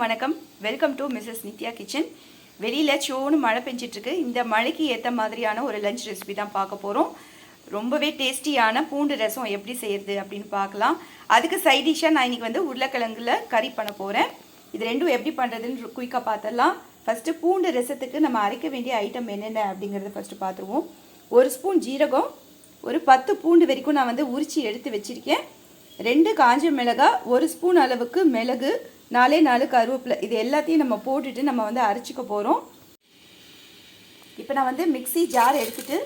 வணக்கம். Welcome to Mrs Nithya kitchen வெளியில் சோன்னு மழை பெஞ்சிட்ருக்கு. இந்த மழைக்கு ஏற்ற மாதிரியான ஒரு லஞ்ச் ரெசிபி தான் பார்க்க போகிறோம் ரொம்பவே டேஸ்டியான பூண்டு ரசம் எப்படி செய்யறது அப்படின்னு பார்க்கலாம். அதுக்கு சைட் டிஷ்ஷாக நான் இன்னைக்கு வந்து உருளைக்கிழங்குல கறி பண்ண போகிறேன் இது ரெண்டும் எப்படி பண்ணுறதுன்னு குயிக்காக பார்த்துடலாம். ஃபஸ்ட்டு பூண்டு ரசத்துக்கு நம்ம அரைக்க வேண்டிய ஐட்டம் என்னென்ன அப்படிங்கிறத ஃபஸ்ட்டு பார்த்துருவோம். ஒரு ஸ்பூன் ஜீரகம் ஒரு பத்து பூண்டு வரைக்கும் நான் வந்து உரிச்சி எடுத்து வச்சுருக்கேன். ரெண்டு காஞ்ச மிளகாய் ஒரு ஸ்பூன் அளவுக்கு மிளகு நாலே நாலு கருவேப்பிலை. இது எல்லாத்தையும் நம்ம போட்டுட்டு நம்ம வந்து அரைச்சிக்க போகிறோம் இப்போ நான் வந்து மிக்ஸி ஜார் எடுத்துட்டு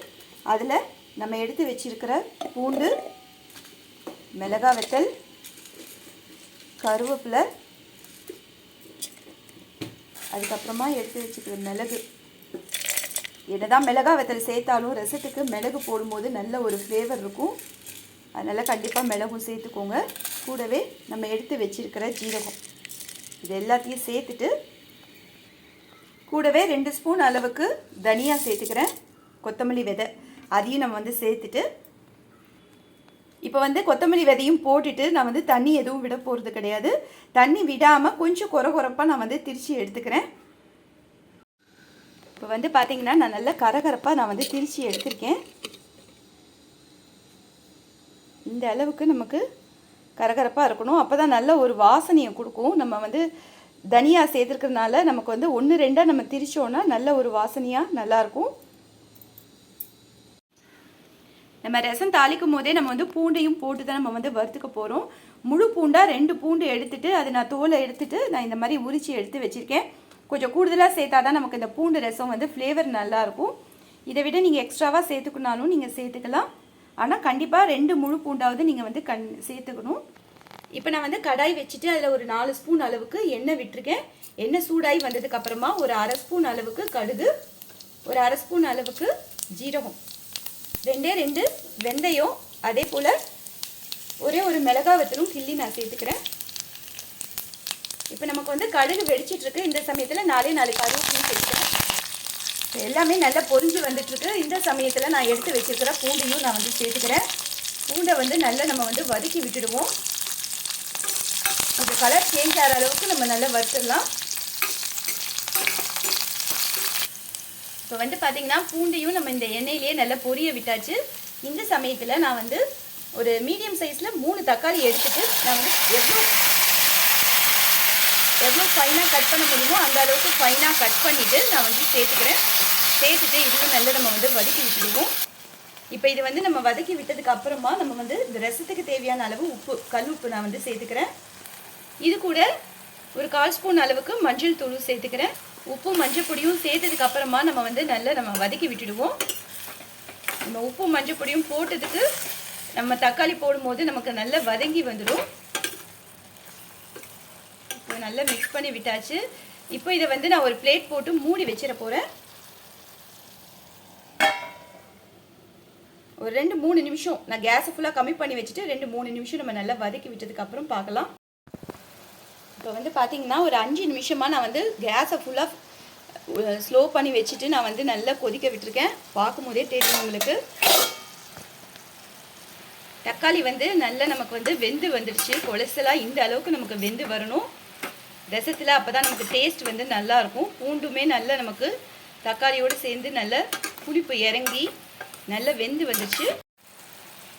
அதில் நம்ம எடுத்து வச்சிருக்கிற பூண்டு மிளகா வத்தல் கருவேப்பிலை அதுக்கப்புறமா எடுத்து வச்சுக்கிற மிளகு. என்னதான் மிளகா வெத்தல் சேர்த்தாலும் ரசத்துக்கு மிளகு போடும்போது நல்ல ஒரு ஃப்ளேவர் இருக்கும். அதனால் கண்டிப்பாக மிளகும் சேர்த்துக்கோங்க. கூடவே நம்ம எடுத்து வச்சிருக்கிற ஜீரகம். இது எல்லாத்தையும் சேர்த்துட்டு கூடவே ரெண்டு ஸ்பூன் அளவுக்கு தனியாக சேர்த்துக்கிறேன். கொத்தமல்லி விதை அதையும் நம்ம வந்து சேர்த்துட்டு இப்போ வந்து கொத்தமல்லி விதையும் போட்டுட்டு நான் வந்து தண்ணி எதுவும் விட போகிறது கிடையாது. தண்ணி விடாமல் கொஞ்சம் குறை குறைப்பாக நான் வந்து திரித்து எடுத்துக்கிறேன். இப்போ வந்து பார்த்தீங்கன்னா நான் நல்லா கரகரப்பாக நான் வந்து திரித்து எடுத்திருக்கேன். இந்த அளவுக்கு நமக்கு கரகரப்பாக இருக்கணும். அப்போ தான் நல்ல ஒரு வாசனையை கொடுக்கும். நம்ம வந்து தனியா சேர்த்துருக்கறனால நமக்கு வந்து ஒன்று ரெண்டாக நம்ம திரிச்சோன்னா நல்ல ஒரு வாசனையாக நல்லாயிருக்கும் நம்ம ரசம் தாளிக்கும் போதே நம்ம வந்து பூண்டையும் போட்டு தான் நம்ம வந்து வறுத்துக்க போகிறோம் முழு பூண்டாக ரெண்டு பூண்டு எடுத்துட்டு அதை நான் தோலை எடுத்துட்டு நான் இந்த மாதிரி உரிச்சு எடுத்து வச்சுருக்கேன். கொஞ்சம் கூடுதலாக சேர்த்தா தான் நமக்கு இந்த பூண்டு ரசம் வந்து ஃப்ளேவர் நல்லாயிருக்கும் இதை விட நீங்கள் எக்ஸ்ட்ராவாக சேர்த்துக்கணாலும் நீங்கள் சேர்த்துக்கலாம். ஆனால் கண்டிப்பாக ரெண்டு முழு பூண்டாவது நீங்கள் வந்து கண் சேர்த்துக்கணும். இப்போ நான் வந்து கடாய் வச்சுட்டு அதில் ஒரு நாலு ஸ்பூன் அளவுக்கு எண்ணெய் விட்டுருக்கேன். எண்ணெய் சூடாகி வந்ததுக்கு அப்புறமா ஒரு அரை ஸ்பூன் அளவுக்கு கடுகு ஒரு அரை ஸ்பூன் அளவுக்கு ஜீரகம். ரெண்டே ரெண்டு வெந்தயம் அதே போல் ஒரே ஒரு மிளகா வத்தலும் கிள்ளி நான் சேர்த்துக்கிறேன். இப்போ நமக்கு வந்து கடுகு வெடிச்சிட்ருக்கு இந்த சமயத்தில் நாலே நாலு கருவேப்பிலையும் சேர்த்துக்கிறேன். எல்லாமே நல்லா பொரிஞ்சு வந்துட்டுருக்கு. இந்த சமயத்தில் நான் எடுத்து வச்சிருக்கிற பூண்டையும் நான் வந்து சேர்த்துக்கிறேன். பூண்டை வந்து நல்லா நம்ம வந்து வதக்கி விட்டுடுவோம். கொஞ்சம் கலர் சேஞ்ச் ஆகிற அளவுக்கு நம்ம நல்லா வறுத்துடலாம். இப்போ வந்து பார்த்தீங்கன்னா பூண்டையும் நம்ம இந்த எண்ணெயிலேயே நல்லா பொரிய விட்டாச்சு. இந்த சமயத்தில் நான் வந்து ஒரு மீடியம் சைஸில் மூணு தக்காளி எடுத்துகிட்டு நான் வந்து எவ்வளோ எவ்வளோ ஃபைனாக கட் பண்ண முடியுமோ அந்த அளவுக்கு ஃபைனாக கட் பண்ணிவிட்டு நான் வந்து சேர்த்துக்கிறேன். சேர்த்துட்டு இதுவும் நல்லா நம்ம வந்து வதக்கி விட்டுடுவோம். இப்போ இது வந்து நம்ம வதக்கி விட்டதுக்கு அப்புறமா நம்ம வந்து இந்த ரசத்துக்கு தேவையான அளவு உப்பு கல் உப்பு நான் வந்து சேர்த்துக்கிறேன். இது கூட ஒரு கால் ஸ்பூன் அளவுக்கு மஞ்சள் தூள் சேர்த்துக்கிறேன். உப்பு மஞ்சள் பொடியும் சேர்த்ததுக்கு அப்புறமா நம்ம வந்து நல்லா நம்ம வதக்கி விட்டுடுவோம். நம்ம உப்பு மஞ்சள் பொடியும் போட்டதுக்கு நம்ம தக்காளி போடும்போது நமக்கு நல்லா வதங்கி வந்துடும். இப்போ நல்லா மிக்ஸ் பண்ணி விட்டாச்சு. இப்போ இதை வந்து நான் ஒரு பிளேட் போட்டு மூடி வச்சிட போகிறேன் ஒரு ரெண்டு மூணு நிமிஷம். நான் கேஸை ஃபுல்லாக கம்மி பண்ணி வச்சுட்டு ரெண்டு மூணு நிமிஷம் நம்ம நல்லா வதக்கி விட்டதுக்கப்புறம் பார்க்கலாம். இப்போ வந்து பார்த்தீங்கன்னா ஒரு அஞ்சு நிமிஷமாக நான் வந்து கேஸை ஃபுல்லாக ஸ்லோ பண்ணி வச்சுட்டு நான் வந்து நல்லா கொதிக்க விட்டுருக்கேன். பார்க்கும்போதே தெரியும் உங்களுக்கு. தக்காளி வந்து நல்லா நமக்கு வந்து வெந்து வந்துடுச்சு கொலசலாக இந்த அளவுக்கு நமக்கு வெந்து வரணும். ரசத்தில் அப்போ தான் நமக்கு டேஸ்ட் வந்து நல்லாயிருக்கும் பூண்டுமே நல்லா நமக்கு தக்காளியோடு சேர்ந்து நல்ல புளிப்பு இறங்கி நல்லா வெந்து வந்துடுச்சு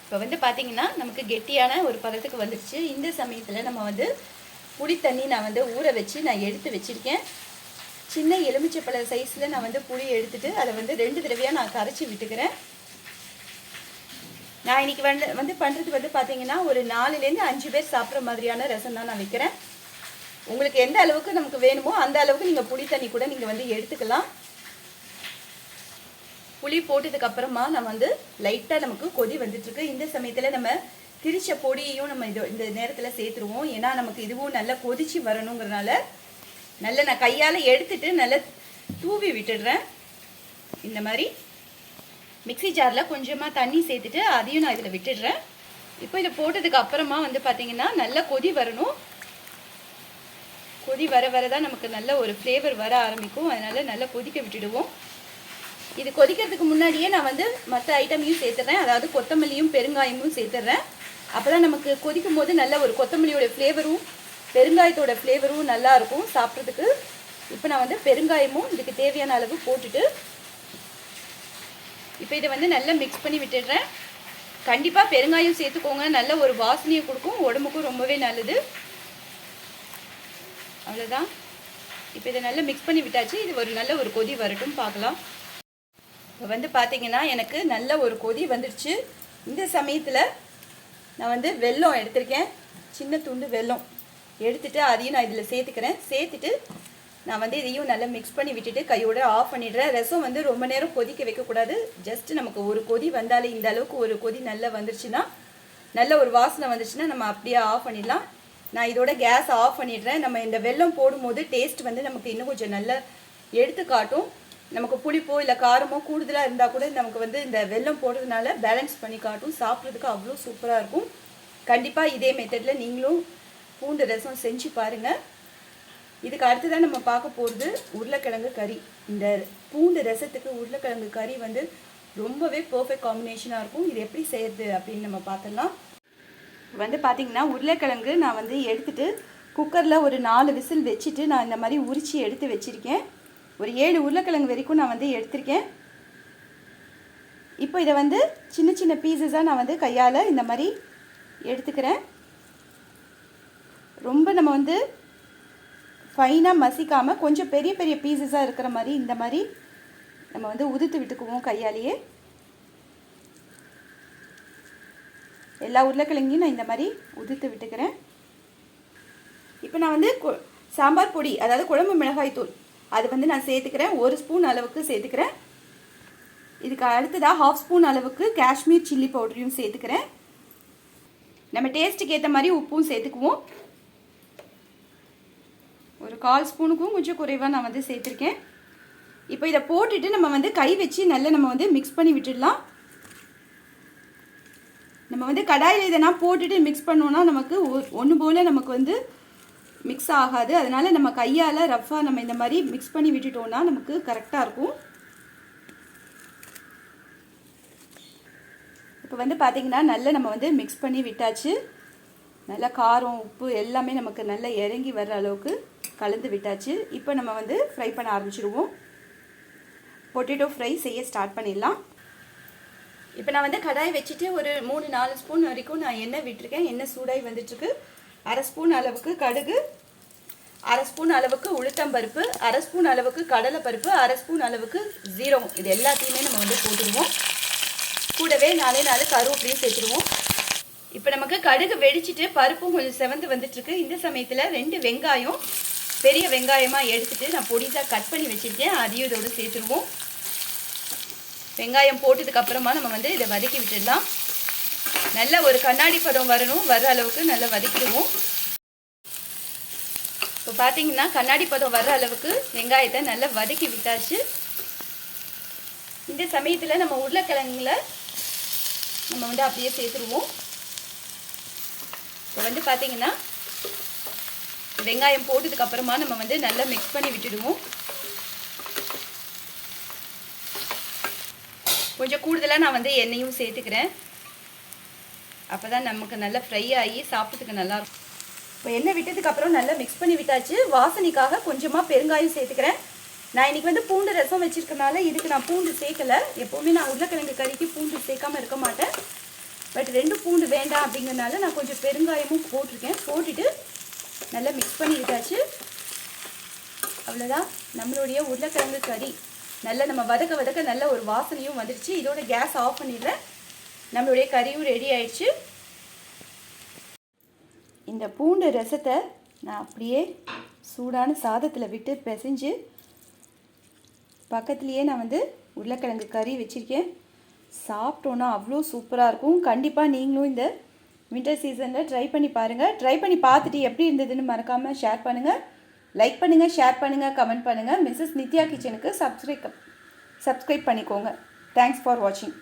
இப்போ வந்து பார்த்திங்கன்னா நமக்கு கெட்டியான ஒரு பதத்துக்கு வந்துடுச்சு இந்த சமயத்தில் நம்ம வந்து புளி தண்ணி நான் வந்து ஊற வச்சு நான் எடுத்து வச்சுருக்கேன். சின்ன எலுமிச்சப்பழ சைஸில் நான் வந்து புளி எடுத்துகிட்டு அதை வந்து ரெண்டு தடவையாக நான் கரைச்சி விட்டுக்கிறேன். நான் இன்றைக்கி வந்து வந்து பண்ணுறது வந்து பார்த்திங்கன்னா ஒரு நாலுலேருந்து அஞ்சு பேர் சாப்பிட்ற மாதிரியான ரசம் தான் நான் வைக்கிறேன். உங்களுக்கு எந்த அளவுக்கு நமக்கு வேணுமோ அந்த அளவுக்கு நீங்கள் புளி தண்ணி கூட நீங்கள் வந்து எடுத்துக்கலாம். புளி போட்டதுக்கப்புறமா நம்ம வந்து லைட்டாக நமக்கு கொதி வந்துட்டுருக்கு இந்த சமயத்தில் நம்ம திரிச்ச பொடியையும் நம்ம இது இந்த நேரத்தில் சேர்த்துருவோம். ஏன்னா நமக்கு இதுவும் நல்லா கொதிச்சு வரணுங்கிறனால நல்லா நான் கையால் எடுத்துட்டு நல்லா தூவி விட்டுடுறேன். இந்த மாதிரி மிக்சி ஜாரில் கொஞ்சமாக தண்ணி சேர்த்துட்டு அதையும் நான் இதில் விட்டுடுறேன். இப்போ இதை போட்டதுக்கு அப்புறமா வந்து பார்த்தீங்கன்னா நல்லா கொதி வரணும். கொதி வர வர தான் நமக்கு நல்ல ஒரு ஃப்ளேவர் வர ஆரம்பிக்கும். அதனால் நல்லா கொதிக்க விட்டுடுவோம். இது கொதிக்கிறதுக்கு முன்னாடியே நான் வந்து மற்ற ஐட்டமையும் சேர்த்துறேன். அதாவது கொத்தமல்லியும் பெருங்காயமும் சேர்த்துறேன். அப்போ தான் நமக்கு கொதிக்கும் போது நல்ல ஒரு கொத்தமல்லியோட ஃப்ளேவரும் பெருங்காயத்தோட ஃப்ளேவரும் நல்லா இருக்கும் சாப்பிட்றதுக்கு. இப்போ நான் வந்து பெருங்காயமும் இதுக்கு தேவையான அளவு போட்டுட்டு இப்போ இதை வந்து நல்லா மிக்ஸ் பண்ணி விட்டுடுறேன். கண்டிப்பாக பெருங்காயம் சேர்த்துக்கோங்க. நல்ல ஒரு வாசனையை கொடுக்கும். உடம்புக்கும் ரொம்பவே நல்லது. அவ்வளோதான் இப்போ இதை நல்லா மிக்ஸ் பண்ணி விட்டாச்சு. இது ஒரு நல்ல ஒரு கொதி வரட்டும் பார்க்கலாம். இப்போ வந்து பார்த்தீங்கன்னா எனக்கு நல்ல ஒரு கொதி வந்துடுச்சு. இந்த சமயத்தில் நான் வந்து வெல்லம் எடுத்திருக்கேன். சின்ன துண்டு வெல்லம் எடுத்துகிட்டு அதையும் நான் இதில் சேர்த்துக்கிறேன். சேர்த்துட்டு நான் வந்து இதையும் நல்லா மிக்ஸ் பண்ணி விட்டுட்டு கையோட ஆஃப் பண்ணிடுறேன். ரசம் வந்து ரொம்ப நேரம் கொதிக்க வைக்கக்கூடாது. ஜஸ்ட் நமக்கு ஒரு கொதி வந்தாலே இந்த அளவுக்கு ஒரு கொதி நல்லா வந்துருச்சுன்னா நல்ல ஒரு வாசனை வந்துச்சுன்னா நம்ம அப்படியே ஆஃப் பண்ணிடலாம். நான் இதோட கேஸ் ஆஃப் பண்ணிடுறேன். நம்ம இந்த வெல்லம் போடும்போது டேஸ்ட் வந்து நமக்கு இன்னும் கொஞ்சம் நல்லா எடுத்து காட்டும். நமக்கு புளிப்போ இல்லை காரமோ கூடுதலாக இருந்தால் கூட நமக்கு வந்து இந்த வெல்லம் போடுறதுனால பேலன்ஸ் பண்ணி காட்டும். சாப்பிட்றதுக்கு அவ்வளோ சூப்பராக இருக்கும். கண்டிப்பாக இதே மெத்தடில் நீங்களும் பூண்டு ரசம் செஞ்சு பாருங்கள் இதுக்கு அடுத்ததான் நம்ம பார்க்க போகிறது உருளைக்கிழங்கு கறி. இந்த பூண்டு ரசத்துக்கு உருளைக்கிழங்கு கறி வந்து ரொம்பவே பர்ஃபெக்ட் காம்பினேஷனாக இருக்கும். இது எப்படி செய்யறது அப்படின்னு நம்ம பார்த்துடலாம். வந்து பார்த்தீங்கன்னா உருளைக்கிழங்கு நான் வந்து எடுத்துட்டு குக்கரில் ஒரு நாலு விசில் வச்சுட்டு நான் இந்த மாதிரி உரித்து எடுத்து வச்சுருக்கேன். ஒரு ஏழு உருளைக்கிழங்கு வரைக்கும் நான் வந்து எடுத்திருக்கேன். இப்போ இதை வந்து சின்ன சின்ன பீசஸாக நான் வந்து கையால் இந்த மாதிரி எடுத்துக்கிறேன். ரொம்ப நம்ம வந்து ஃபைனாக மசிக்காமல் கொஞ்சம் பெரிய பெரிய பீசஸாக இருக்கிற மாதிரி இந்த மாதிரி நம்ம வந்து உதுத்து விட்டுக்குவோம் கையாலேயே. எல்லா உருளைக்கிழங்கையும் நான் இந்த மாதிரி உதிர்த்து விட்டுக்கிறேன். இப்போ நான் வந்து சாம்பார் பொடி அதாவது குழம்பு மிளகாய் தூள் அது வந்து நான் சேர்த்துக்கிறேன். ஒரு ஸ்பூன் அளவுக்கு சேர்த்துக்கிறேன். இதுக்கு அடுத்ததாக ஹாஃப் ஸ்பூன் அளவுக்கு காஷ்மீர் சில்லி பவுடரையும் சேர்த்துக்கிறேன். நம்ம டேஸ்ட்டுக்கு ஏற்ற மாதிரி உப்பும் சேர்த்துக்குவோம். ஒரு கால் ஸ்பூனுக்கும் கொஞ்சம் குறைவாக நான் வந்து சேர்த்துருக்கேன். இப்போ இதை போட்டுட்டு நம்ம வந்து கை வச்சு நல்லா நம்ம வந்து மிக்ஸ் பண்ணி விட்டுடலாம். நம்ம வந்து கடாயில் இதை போட்டுட்டு மிக்ஸ் பண்ணோன்னா நமக்கு ஒன்று போல் நமக்கு வந்து மிக்ஸ் ஆகாது. அதனால் நம்ம கையால் ரஃப்பாக நம்ம இந்த மாதிரி மிக்ஸ் பண்ணி விட்டுட்டோம்னா நமக்கு கரெக்டாக இருக்கும். இப்போ வந்து பார்த்திங்கன்னா நல்லா நம்ம வந்து மிக்ஸ் பண்ணி விட்டாச்சு. நல்லா காரம் உப்பு எல்லாமே நமக்கு நல்லா இறங்கி வர்ற அளவுக்கு கலந்து விட்டாச்சு. இப்போ நம்ம வந்து ஃப்ரை பண்ண ஆரம்பிச்சிடுவோம் பொட்டேட்டோ ஃப்ரை செய்ய ஸ்டார்ட் பண்ணிடலாம். இப்போ நான் வந்து கடாய் வச்சுட்டு ஒரு மூணு நாலு ஸ்பூன் வரைக்கும் நான் எண்ணெய் விட்டுருக்கேன். எண்ணெய் சூடாகி வந்துட்டுருக்கு. அரை ஸ்பூன் அளவுக்கு கடுகு. அரை ஸ்பூன் அளவுக்கு உளுத்தம்பருப்பு அரை ஸ்பூன் அளவுக்கு கடலைப்பருப்பு அரை ஸ்பூன் அளவுக்கு ஜீரகம் இது எல்லாத்தையுமே நம்ம வந்து போட்டுடுவோம். கூடவே நாலே நாலு கருவேப்பிலையும் சேர்த்துடுவோம். இப்போ நமக்கு கடுகு வெடிச்சிட்டு பருப்பும் கொஞ்சம் செவந்து வந்துட்டுருக்கு. இந்த சமயத்தில் ரெண்டு வெங்காயம் பெரிய வெங்காயமாக எடுத்துட்டு நான் பொடிசாக கட் பண்ணி வச்சுருக்கேன். அதையும் இதோட சேர்த்துருவோம் வெங்காயம் போட்டதுக்கு அப்புறமா நம்ம வந்து இதை வதக்கி விட்டுடலாம். நல்ல ஒரு கண்ணாடி பதம் வரணும். வர்ற அளவுக்கு நல்லா வதக்கிடுவோம். இப்போ பார்த்தீங்கன்னா கண்ணாடி பதம் வர்ற அளவுக்கு வெங்காயத்தை நல்லா வதக்கி விட்டாச்சு. இந்த சமயத்தில் நம்ம உருளைக்கிழங்குல நம்ம வந்து அப்படியே சேர்த்துருவோம். இப்போ வந்து பார்த்தீங்கன்னா வெங்காயம் போட்டதுக்கப்புறமா நம்ம வந்து நல்லா மிக்ஸ் பண்ணி விட்டுடுவோம். கொஞ்சம் கூடுதலாக நான் வந்து எண்ணெயும் சேர்த்துக்கிறேன். அப்போ தான் நமக்கு நல்லா ஃப்ரை ஆகி சாப்பிட்றதுக்கு நல்லா இருக்கும். இப்போ எண்ணெய் விட்டதுக்கப்புறம் நல்லா மிக்ஸ் பண்ணி விட்டாச்சு. வாசனைக்காக கொஞ்சமாக பெருங்காயம் சேர்த்துக்கிறேன். நான் இன்னைக்கு வந்து பூண்டு ரசம் வச்சுருக்கனால இதுக்கு நான் பூண்டு சேர்க்கலை. எப்போவுமே நான் உருளைக்கிழங்கு கறிக்கு பூண்டு சேர்க்காம இருக்க மாட்டேன். பட் ரெண்டு பூண்டு வேண்டாம் அப்படிங்கிறனால நான் கொஞ்சம் பெருங்காயமும் போட்டிருக்கேன். போட்டுட்டு நல்லா மிக்ஸ் பண்ணி விட்டாச்சு. அவ்வளோதான் நம்மளுடைய உருளைக்கிழங்கு கறி. நல்லா நம்ம வதக்க வதக்க நல்ல ஒரு வாசனையும் வந்துடுச்சு. இதோட கேஸ் ஆஃப் பண்ணிடுறேன். நம்மளுடைய கறியும் ரெடி ஆயிடுச்சு. இந்த பூண்டு ரசத்தை நான் அப்படியே சூடான சாதத்தில் விட்டு பிசைஞ்சு பக்கத்துலேயே நான் வந்து உருளைக்கிழங்கு கறி வச்சுருக்கேன். சாப்பிட்டோன்னா அவ்வளோ சூப்பராக இருக்கும். கண்டிப்பாக நீங்களும் இந்த வின்டர் சீசனில் ட்ரை பண்ணி பாருங்கள் ட்ரை பண்ணி பார்த்துட்டு எப்படி இருந்ததுன்னு மறக்காமல் ஷேர் பண்ணுங்கள் லைக் பண்ணுங்கள் ஷேர் பண்ணுங்கள் கமெண்ட் பண்ணுங்கள் மிஸ்ஸஸ் நித்யா கிச்சனுக்கு சப்ஸ்கிரைப் சப்ஸ்கிரைப் பண்ணிக்கோங்க. தேங்க்ஸ் ஃபார் வாட்சிங்